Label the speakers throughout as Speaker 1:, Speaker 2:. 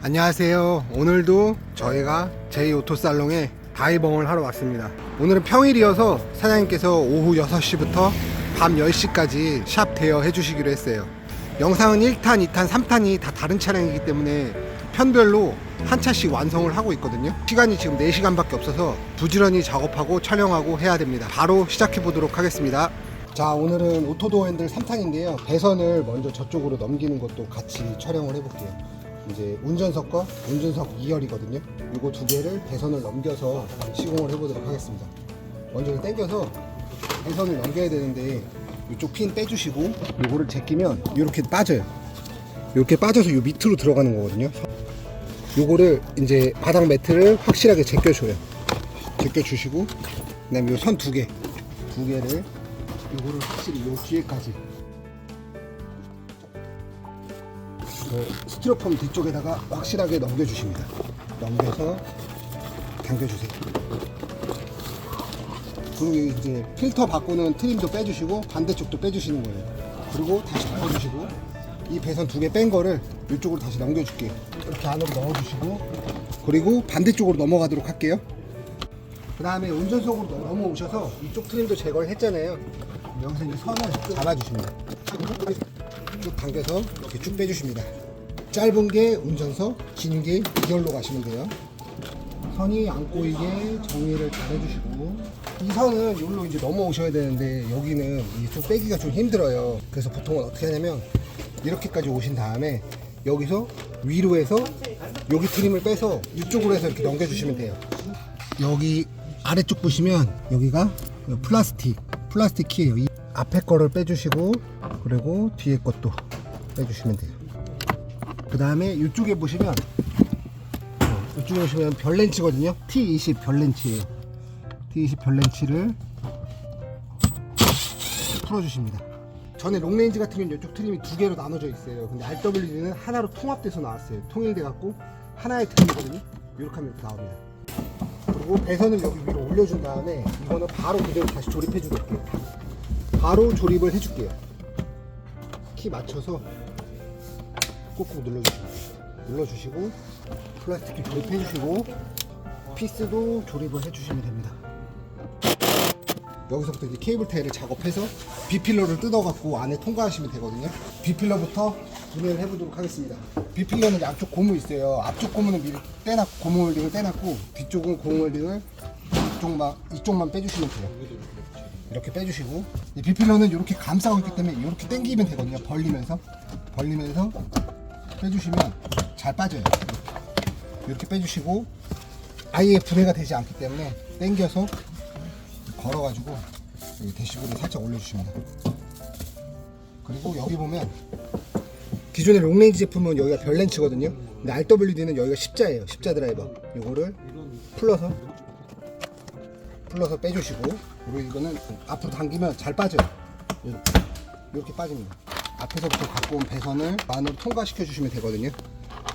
Speaker 1: 안녕하세요. 오늘도 저희가 제이 오토살롱에 다이봉을 하러 왔습니다. 오늘은 평일이어서 사장님께서 오후 6시부터 밤 10시까지 샵 대여 해주시기로 했어요. 영상은 1탄, 2탄, 3탄이 다 다른 차량이기 때문에 편별로 한 차씩 완성을 하고 있거든요. 시간이 지금 4시간밖에 없어서 부지런히 작업하고 촬영하고 해야 됩니다. 바로 시작해 보도록 하겠습니다. 자, 오늘은 오토도 핸들 3탄인데요. 배선을 먼저 저쪽으로 넘기는 것도 같이 촬영을 해볼게요. 이제 운전석과 운전석 2열이거든요. 이거 두 개를 배선을 넘겨서 시공을 해보도록 하겠습니다. 먼저 당겨서 배선을 넘겨야 되는데 이쪽 핀 빼주시고 이거를 제끼면 이렇게 빠져요. 이렇게 빠져서 이 밑으로 들어가는 거거든요. 요거를 이제 바닥 매트를 확실하게 제껴줘요. 제껴주시고 그다음에 요선두 개, 두 개를 요거를 확실히 요 뒤에까지 그 스티로폼 뒤쪽에다가 확실하게 넘겨주십니다. 넘겨서 당겨주세요. 그리고 이제 필터 바꾸는 트림도 빼주시고 반대쪽도 빼주시는 거예요. 그리고 다시 바꿔주시고 이 배선 두 개 뺀 거를 이쪽으로 다시 넘겨줄게요. 이렇게 안으로 넣어주시고 그리고 반대쪽으로 넘어가도록 할게요. 그 다음에 운전석으로 넘- 넘어오셔서 이쪽 트림도 제거를 했잖아요. 여기서 이제 선을 잡아주십니다. 쭉 당겨서 이렇게 쭉 빼주십니다. 짧은 게 운전석, 긴게 2열로 가시면 돼요. 선이 안 꼬이게 정리를 잘 해주시고 이 선은 여기로 이제 넘어오셔야 되는데 여기는 이좀 빼기가 좀 힘들어요. 그래서 보통은 어떻게 하냐면 이렇게까지 오신 다음에 여기서 위로 해서 여기 트림을 빼서 이쪽으로 해서 이렇게 넘겨주시면 돼요. 여기 아래쪽 보시면 여기가 플라스틱 플라스틱 키예요. 이 앞에 거를 빼주시고 그리고 뒤에 것도 빼주시면 돼요. 그 다음에 이쪽에 보시면 어, 이쪽에 보시면 별렌치거든요. T20 별렌치예요. T20 별렌치를 풀어주십니다. 전에 롱레인지 같은 경우는 이쪽 트림이 두 개로 나눠져 있어요. 근데 RWD는 하나로 통합돼서 나왔어요. 통일돼 갖고 하나의 트림이거든요. 이렇게 하면 이렇게 나옵니다. 그리고 배선을 여기 위로 올려준 다음에 이거는 바로 그대로 다시 조립해 줄게요. 바로 조립을 해줄게요. 키 맞춰서 꾹꾹 눌러주시고 눌러주시고 플라스틱 조립해 주시고 피스도 조립을 해주시면 됩니다. 여기서부터 이제 케이블 타일을 작업해서 비필러를 뜯어갖고 안에 통과하시면 되거든요. 비필러부터 분해를 해보도록 하겠습니다. 비필러는 양쪽 고무 있어요. 앞쪽 고무는 미리 떼놨고 고무 홀딩을 떼놨고 뒤쪽은 고무 홀딩을 이쪽만 이쪽만 빼주시면 돼요. 이렇게 빼주시고 이 비필러는 이렇게 감싸고 있기 때문에 이렇게 당기면 되거든요. 벌리면서 벌리면서 빼주시면 잘 빠져요. 이렇게, 빼주시고 아예 분해가 되지 않기 때문에 당겨서 걸어가지고 여기 대시보드에 살짝 올려주십니다. 그리고 여기 보면 기존의 롱레인지 제품은 여기가 별렌치거든요. 근데 RWD는 여기가 십자예요. 십자 드라이버. 이거를 풀러서 풀러서 빼주시고 그리고 이거는 앞으로 당기면 잘 빠져요. 이렇게, 빠집니다. 앞에서부터 갖고 온 배선을 안으로 통과시켜 주시면 되거든요.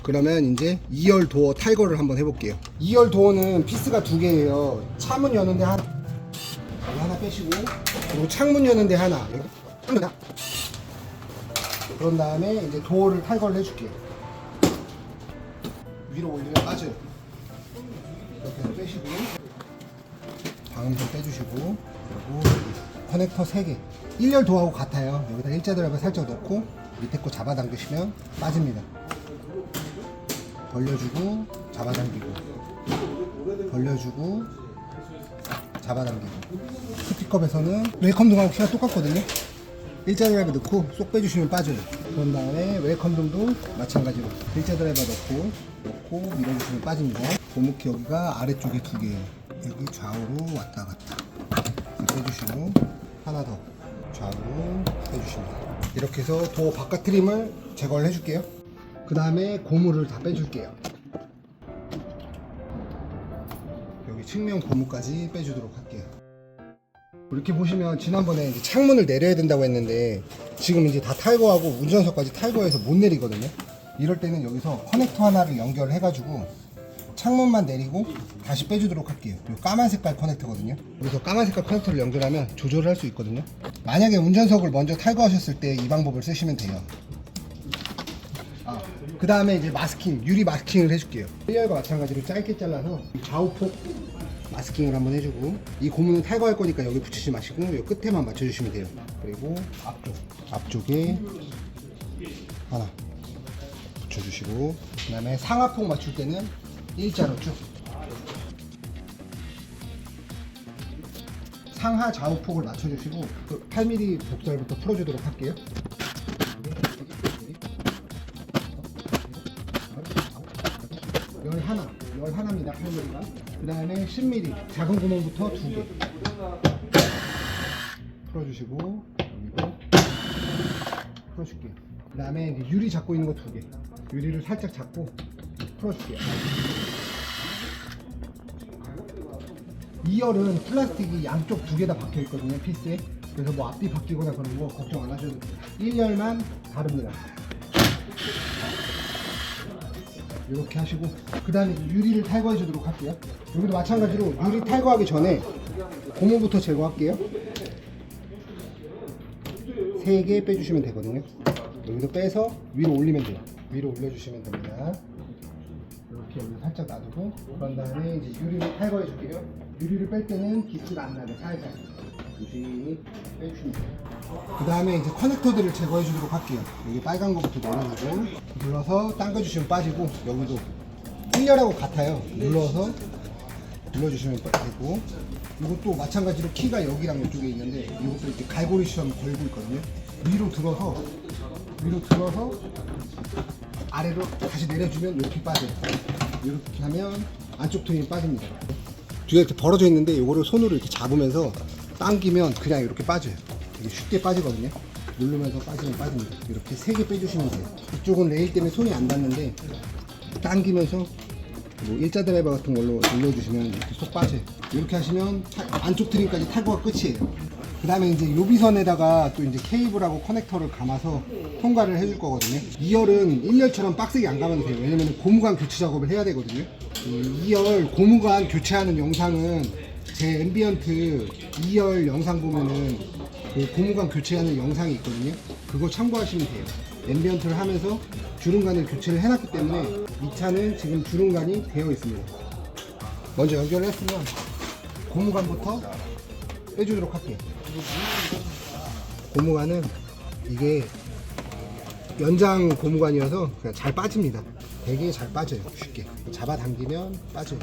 Speaker 1: 그러면 이제 2열 도어 탈거를 한번 해볼게요. 2열 도어는 피스가 두 개예요. 차문 여는데 여기 하나 빼시고 그리고 창문 여는데 하나, 여기 하나. 그런 다음에 이제 도어를 탈거를 해줄게요. 위로 올리면 빠져요. 이렇게 빼시고 방음 좀 빼주시고 그리고 커넥터 3개. 1열 도어하고 같아요. 여기다 일자 드라이버 살짝 넣고 밑에 거 잡아당기시면 빠집니다. 벌려주고 잡아당기고 벌려주고 잡아당기고. 스피커에서는 웰컴 등하고 키가 똑같거든요 일자 드라이버 넣고 쏙 빼주시면 빠져요. 그런 다음에 웰컴 등도 마찬가지로 일자 드라이버 넣고 넣고 밀어주시면 빠집니다. 고무키 여기가 아래쪽에 두 개예요 여기 좌우로 왔다 갔다. 빼주시고 하나 더 좌우로 빼주십니다. 이렇게 해서 도어 바깥 트림을 제거를 해줄게요. 그 다음에 고무를 다 빼줄게요. 여기 측면 고무까지 빼주도록 할게요 이렇게 보시면 지난번에 이제 창문을 내려야 된다고 했는데 지금 이제 다 탈거하고 운전석까지 탈거해서 못 내리거든요. 이럴 때는 여기서 커넥터 하나를 연결해 가지고 창문만 내리고 다시 빼주도록 할게요. 이 까만 색깔 커넥터거든요. 여기서 까만 색깔 커넥터를 연결하면 조절을 할 수 있거든요. 만약에 운전석을 먼저 탈거하셨을 때 이 방법을 쓰시면 돼요. 아, 그그 다음에 이제 마스킹, 유리 마스킹을 해줄게요. 1열과 마찬가지로 짧게 잘라서 좌우폭 마스킹을 한번 해주고 이 고무는 탈거할 거니까 여기 붙이지 마시고 이 끝에만 맞춰주시면 돼요. 그리고 앞쪽, 앞쪽에 하나 붙여주시고 그 다음에 상하폭 맞출 때는 일자로 쭉 상하 좌우폭을 맞춰주시고 그 8mm 복살부터 풀어주도록 할게요. 열 하나, 열 하나입니다. 8mm가. 그 다음에 10mm 작은 구멍부터 두 개. 풀어주시고 여기도 풀어줄게요. 그 다음에 유리 잡고 있는 거 두 개. 유리를 살짝 잡고 풀어줄게요. 이 열은 플라스틱이 양쪽 두 개 다 박혀 있거든요 피스에 그래서 뭐 앞뒤 바뀌거나 그런 거 걱정 안 하셔도 돼요 1열만 다릅니다 이렇게 하시고 그 다음에 유리를 탈거해 주도록 할게요. 여기도 마찬가지로 유리 탈거하기 전에 고무부터 제거할게요. 3개 빼주시면 되거든요. 여기도 빼서 위로 올리면 돼요. 위로 올려주시면 됩니다. 이렇게 여기 살짝 놔두고 그런 다음에 이제 유리를 탈거해 줄게요. 유리를 뺄 때는 기스가 안 나게 살짝 조심히 빼주시면 돼요. 그 다음에 이제 커넥터들을 제거해 주도록 할게요. 여기 빨간 거부터 내려주고 눌러서 당겨주시면 빠지고 여기도 1열하고 같아요. 눌러서 눌러주시면 되고 이것도 마찬가지로 키가 여기랑 이쪽에 있는데 이것도 이렇게 갈고리처럼 걸고 있거든요. 위로 들어서 위로 들어서 아래로 다시 내려주면 이렇게 빠져요. 이렇게 하면 안쪽 통이 빠집니다. 뒤에 이렇게 벌어져 있는데 이거를 손으로 이렇게 잡으면서 당기면 그냥 이렇게 빠져요. 이게 쉽게 빠지거든요. 누르면서 빠지면 빠집니다. 이렇게 세 개 빼주시면 돼요. 이쪽은 레일 때문에 손이 안 닿는데 당기면서 뭐 일자 드라이버 같은 걸로 눌러주시면 이렇게 쏙 빠져요. 이렇게 하시면 타- 안쪽 트림까지 탈거가 끝이에요. 그 다음에 이제 요비선에다가 또 이제 케이블하고 커넥터를 감아서 통과를 해줄 거거든요. 2열은 1열처럼 빡세게 안 감아도 돼요. 왜냐면 고무관 교체 작업을 해야 되거든요. 이 2열 고무관 교체하는 영상은 제 앰비언트 2열 영상 보면은 그 고무관 교체하는 영상이 있거든요. 그거 참고하시면 돼요. 앰비언트를 하면서 주름관을 교체를 해놨기 때문에 이 차는 지금 주름관이 되어 있습니다. 먼저 연결을 했으면 고무관부터 빼주도록 할게요. 고무관은 이게 연장 고무관이어서 그냥 잘 빠집니다. 되게 잘 빠져요. 쉽게. 잡아당기면 빠져요.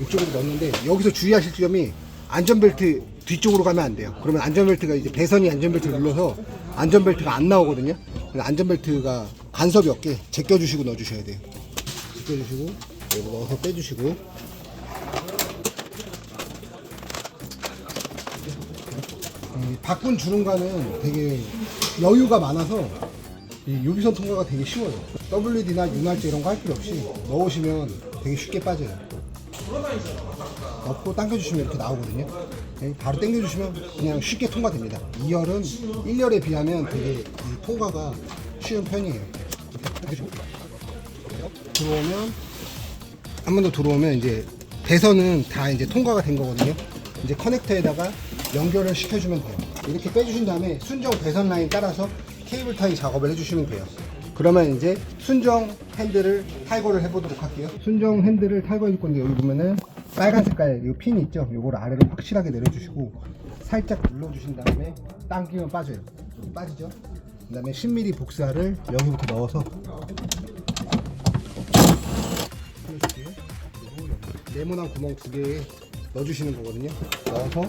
Speaker 1: 이쪽으로 넣는데 여기서 주의하실 점이 안전벨트 뒤쪽으로 가면 안 돼요. 그러면 안전벨트가 이제 배선이 안전벨트를 눌러서 안전벨트가 안 나오거든요. 안전벨트가 간섭이 없게 제껴주시고 넣어주셔야 돼요. 제껴주시고 여기 넣어서 빼주시고 이 바꾼 주름과는 되게 여유가 많아서 이 유비선 통과가 되게 쉬워요. WD나 윤활제 이런 거 할 필요 없이 넣으시면 되게 쉽게 빠져요. 넣고 당겨주시면 이렇게 나오거든요. 네, 바로 당겨주시면 그냥 쉽게 통과됩니다. 2열은 1열에 비하면 되게 이 통과가 쉬운 편이에요. 들어오면 한 번 더 들어오면 이제 배선은 다 이제 통과가 된 거거든요. 이제 커넥터에다가 연결을 시켜주면 돼요. 이렇게 빼주신 다음에 순정 배선 라인 따라서 케이블 타이 작업을 해주시면 돼요. 그러면 이제 순정 핸들을 탈거를 해보도록 할게요. 순정 핸들을 탈거해 줄 건데 여기 보면은 빨간 색깔 이 핀 있죠? 요걸 아래로 확실하게 내려주시고 살짝 눌러주신 다음에 당기면 빠져요. 빠지죠? 그 다음에 10mm 복사를 여기부터 넣어서 풀어줄게요. 네모난 구멍 두 개에 넣어주시는 거거든요. 넣어서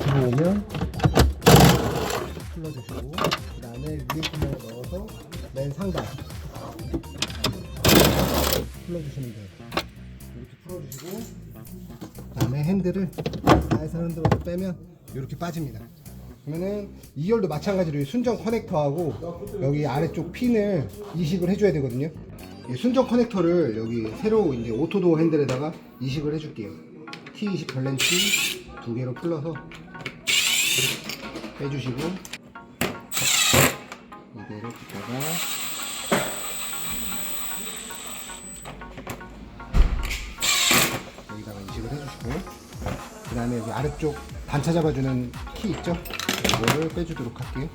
Speaker 1: 들어오면 풀러주시고 그 다음에 위에 구멍을 넣어서 맨 상단 풀러주시면 돼요. 이렇게 풀어주시고 그 다음에 핸들을 살살 흔들어서 빼면 이렇게 빠집니다. 그러면은 2열도 마찬가지로 이 순정 커넥터하고 여기 아래쪽 핀을 이식을 해줘야 되거든요. 이 순정 커넥터를 여기 새로 이제 오토도어 핸들에다가 이식을 해줄게요. T20 별렌치 두 개로 풀러서 빼주시고 이대로 붙다가 여기다가 이식을 해주시고 그 다음에 여기 아래쪽 반차 잡아주는 키 있죠? 이거를 빼주도록 할게요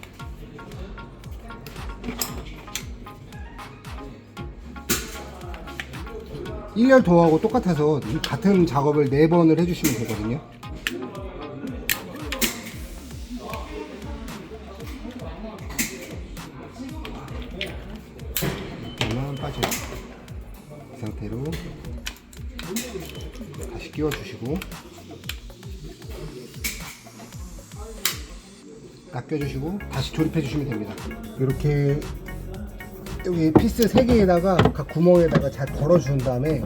Speaker 1: 1열 도어하고 똑같아서 이 같은 작업을 4번을 해주시면 되거든요. 깎여주시고 다시 조립해주시면 됩니다. 이렇게 여기 피스 3개에다가 각 구멍에다가 잘 걸어준 다음에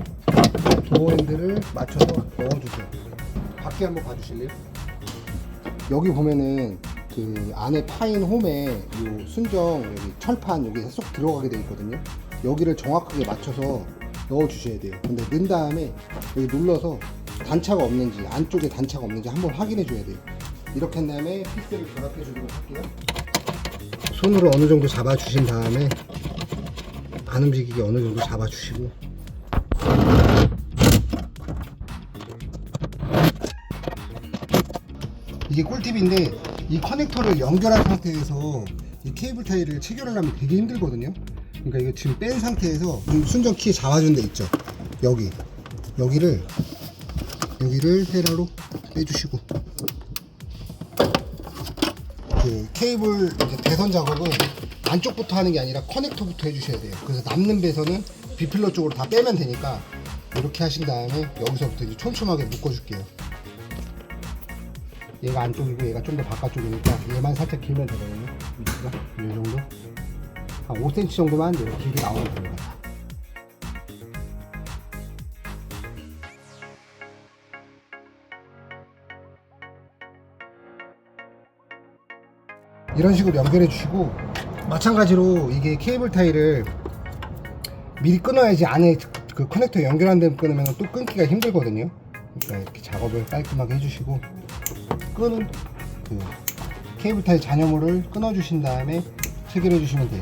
Speaker 1: 도어 핸들을 맞춰서 넣어주세요. 밖에 한번 봐주실래요? 여기 보면은 그 안에 파인 홈에 요 순정 여기 철판 여기 쏙 들어가게 돼 있거든요. 여기를 정확하게 맞춰서 넣어 주셔야 돼요. 근데 넣은 다음에 여기 눌러서 단차가 없는지 안쪽에 단차가 없는지 한번 확인해 줘야 돼요. 이렇게 한 다음에 피스를 결합해 주도록 할게요. 손으로 어느 정도 잡아 주신 다음에 안 움직이게 어느 정도 잡아 주시고 이게 꿀팁인데 이 커넥터를 연결한 상태에서 이 케이블 타이를 체결하려면 되게 힘들거든요. 그러니까 이거 지금 뺀 상태에서 이 순정 키 잡아준 데 있죠. 여기 여기를 여기를 헤라로 빼주시고 케이블 이제 배선 작업은 안쪽부터 하는 게 아니라 커넥터부터 해주셔야 돼요. 그래서 남는 배선은 비필러 쪽으로 다 빼면 되니까 이렇게 하신 다음에 여기서부터 이제 촘촘하게 묶어줄게요. 얘가 안쪽이고 얘가 좀 더 바깥쪽이니까 얘만 살짝 길면 되거든요. 이 정도 한 5cm 정도만 이렇게 길게 나오면 됩니다. 이런 식으로 연결해 주시고 마찬가지로 이게 케이블 타이를 미리 끊어야지 안에 그 커넥터 연결한 데 끊으면 또 끊기가 힘들거든요. 그러니까 이렇게 작업을 깔끔하게 해주시고 끄는 그 케이블 타이 잔여물을 끊어 주신 다음에 체결해 주시면 돼요.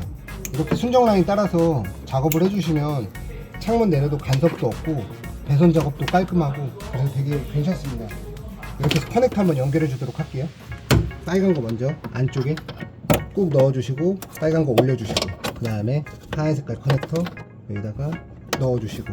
Speaker 1: 이렇게 순정 라인 따라서 작업을 해주시면 창문 내려도 간섭도 없고 배선 작업도 깔끔하고 그래서 되게 괜찮습니다. 이렇게 해서 커넥터 한번 연결해 주도록 할게요. 빨간 거 먼저 안쪽에 꾹 넣어주시고 빨간 거 올려주시고 그 다음에 하얀 색깔 커넥터 여기다가 넣어주시고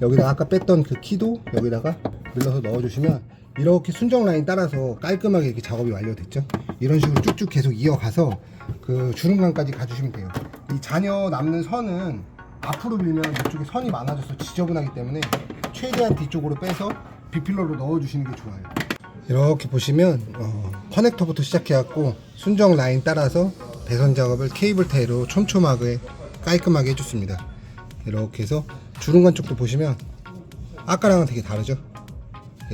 Speaker 1: 여기다 아까 뺐던 그 키도 여기다가 눌러서 넣어주시면 이렇게 순정 라인 따라서 깔끔하게 이렇게 작업이 완료됐죠? 이런 식으로 쭉쭉 계속 이어가서 그 주름감까지 가주시면 돼요. 이 잔여 남는 선은 앞으로 밀면 이쪽에 선이 많아져서 지저분하기 때문에 최대한 뒤쪽으로 빼서 비필러로 넣어주시는 게 좋아요 이렇게 보시면 어, 커넥터부터 시작해갖고 순정 라인 따라서 배선 작업을 케이블 타이로 촘촘하게 깔끔하게 해줬습니다. 이렇게 해서 주름관 쪽도 보시면 아까랑은 되게 다르죠?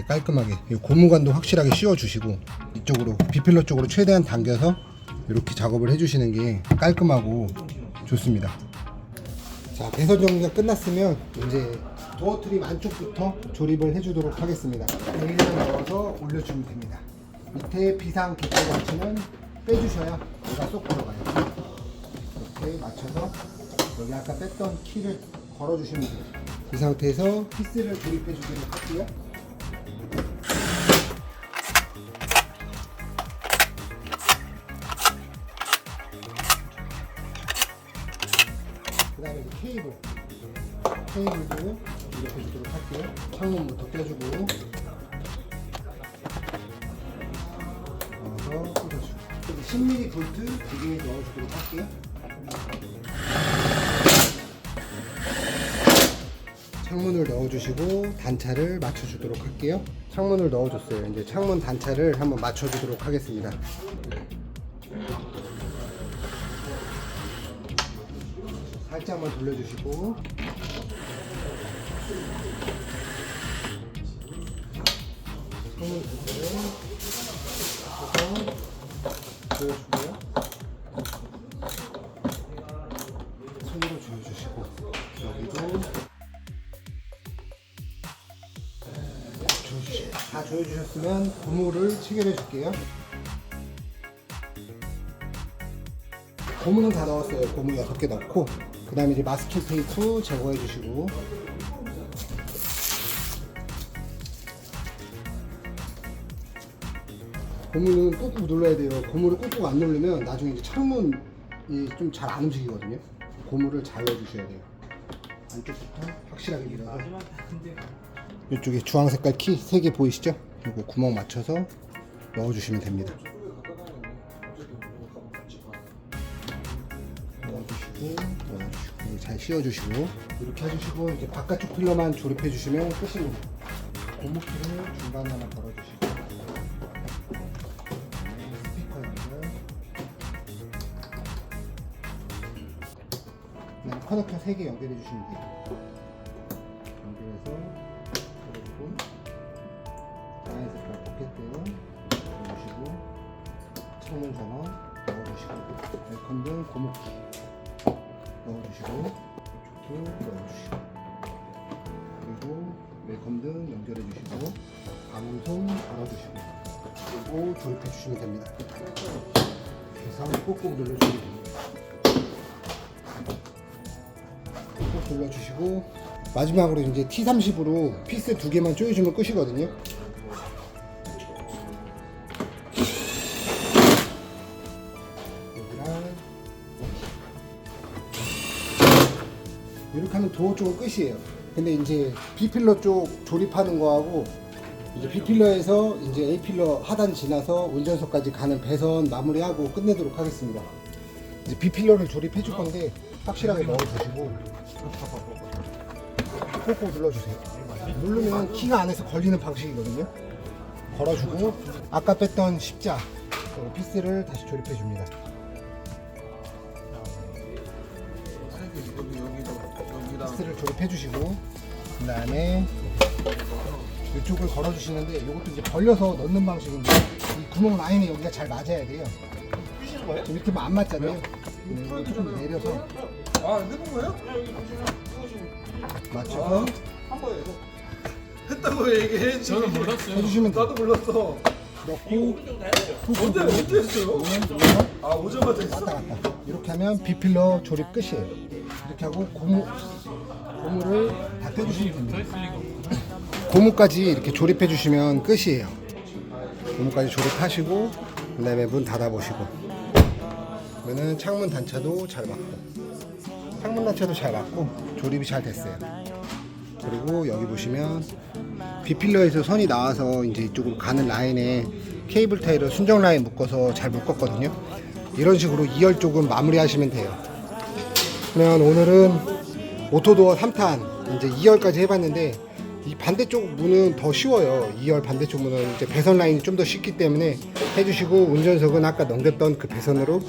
Speaker 1: 깔끔하게 이 고무관도 확실하게 씌워주시고 이쪽으로 비필러 쪽으로 최대한 당겨서 이렇게 작업을 해주시는 게 깔끔하고 좋습니다. 자 배선 정리가 끝났으면 이제 도어 트림 안쪽부터 조립을 해주도록 하겠습니다. 레일을 넣어서 올려주면 됩니다. 밑에 비상 장치는 빼주셔야 얘가 쏙 들어가요. 이렇게 맞춰서 여기 아까 뺐던 키를 걸어주시면 돼요. 이 상태에서 피스를 조립해 주도록 할게요. 개 넣어주도록 할게요. 창문을 넣어주시고 단차를 맞춰주도록 할게요. 창문을 넣어줬어요. 이제 창문 단차를 한번 맞춰주도록 하겠습니다. 살짝만 돌려주시고. 손을 보세요. 조여주고 다 조여주셨으면 고무를 체결해 줄게요. 고무는 다 넣었어요. 고무 6개 넣고 그 다음에 이제 마스킹 테이프 제거해 주시고 고무는 꾹꾹 눌러야 돼요. 고무를 꾹꾹 안 누르면 나중에 이제 창문이 좀 잘 안 움직이거든요. 고무를 잘 넣어주셔야 돼요. 안쪽부터 확실하게 밀어서 이쪽에 주황 색깔 키 3개 보이시죠? 이거 구멍 맞춰서 넣어주시면 됩니다. 잘 씌워주시고 이렇게 해주시고 이제 바깥쪽 필러만 조립해 주시면 끝입니다. 고무줄을 중간에 하나 걸어주시고. 그다음에 커넥터 3개 연결해 주시면 돼요. 연결해서 포켓들 넣어주시고 창문 전원 넣어주시고 에어컨등 고무키 넣어주시고 이쪽도 넣어주시고 그리고 웰컴등 연결해 주시고 방음송 걸어주시고 그리고 조립해 주시면 됩니다. 그래서 꼭꼭 눌러주시면 됩니다. 꼭 눌러주시고 마지막으로 이제 T30으로 피스 두 개만 조여주면 끝이거든요. 쪽은 끝이에요. 근데 이제 B필러 쪽 조립하는 거하고 이제 B필러에서 이제 A필러 하단 지나서 운전석까지 가는 배선 마무리하고 끝내도록 하겠습니다. 이제 B필러를 조립해 줄 건데 확실하게 넣어 주시고 꾹꾹 눌러 주세요. 누르면 키가 안에서 걸리는 방식이거든요. 걸어주고 아까 뺐던 십자 그 피스를 다시 조립해 줍니다. 피스를 조립해 주시고 그 다음에 이쪽을 걸어 주시는데 이것도 이제 벌려서 넣는 방식인데 이 구멍 라인에 여기가 잘 맞아야 돼요. 지금 이렇게 안 맞잖아요. 네, 이거 좀 내려서
Speaker 2: 아 해본 거예요?
Speaker 1: 맞춰서
Speaker 2: 했다고 얘기해. 저는 몰랐어요.
Speaker 1: 해주시면 돼요.
Speaker 2: 나도 몰랐어.
Speaker 1: 넣고
Speaker 2: 언제 언제 했어요?
Speaker 1: 오면 눌러서
Speaker 2: 아 오자마자 했어?
Speaker 1: 왔다 갔다 이렇게 하면 비필러 조립 끝이에요 이렇게 하고 고무 고무를 다 떼주시면 됩니다. 고무까지 이렇게 조립해 주시면 끝이에요. 고무까지 조립하시고 그 다음에 문 닫아 보시고. 그러면 창문 단차도 잘 맞고. 창문 단차도 잘 맞고 조립이 잘 됐어요. 그리고 여기 보시면 비필러에서 선이 나와서 이제 이쪽으로 가는 라인에 케이블 타이를 순정 라인 묶어서 잘 묶었거든요. 이런 식으로 2열 쪽은 마무리하시면 돼요. 그러면 오늘은 오토도어 3탄 이제 2열까지 해봤는데 이 반대쪽 문은 더 쉬워요. 2열 반대쪽 문은 이제 배선 라인이 좀 더 쉽기 때문에 해주시고 운전석은 아까 넘겼던 그 배선으로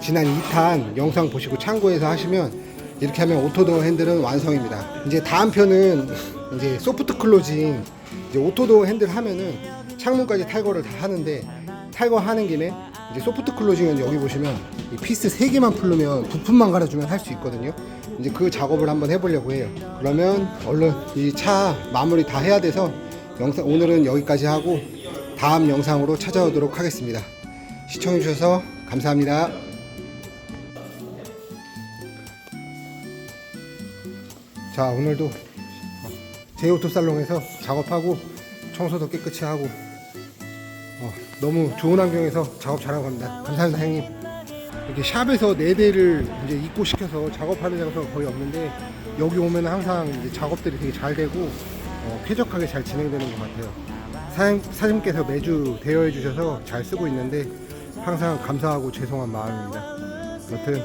Speaker 1: 지난 2탄 영상 보시고 참고해서 하시면 이렇게 하면 오토도어 핸들은 완성입니다. 이제 다음 편은 이제 소프트 클로징 이제 오토도어 핸들 하면은 창문까지 탈거를 다 하는데 탈거하는 김에 이제 소프트 클로징은 여기 보시면 이 피스 3개만 풀르면 부품만 갈아주면 할 수 있거든요. 이제 그 작업을 한번 해보려고 해요. 그러면 얼른 이 차 마무리 다 해야 돼서 영상 오늘은 여기까지 하고 다음 영상으로 찾아오도록 하겠습니다. 시청해주셔서 감사합니다. 자 오늘도 제이오토 살롱에서 작업하고 청소도 깨끗이 하고 어, 너무 좋은 환경에서 작업 잘하고 갑니다. 감사합니다 형님. 이렇게 샵에서 네 대를 이제 입고시켜서 작업하는 장소가 거의 없는데 여기 오면 항상 이제 작업들이 되게 잘 되고 어, 쾌적하게 잘 진행되는 것 같아요. 사장, 사장님께서 매주 대여해 주셔서 잘 쓰고 있는데 항상 감사하고 죄송한 마음입니다. 여튼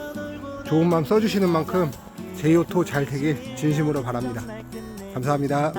Speaker 1: 좋은 마음 써주시는 만큼 제이오토 잘 되길 진심으로 바랍니다. 감사합니다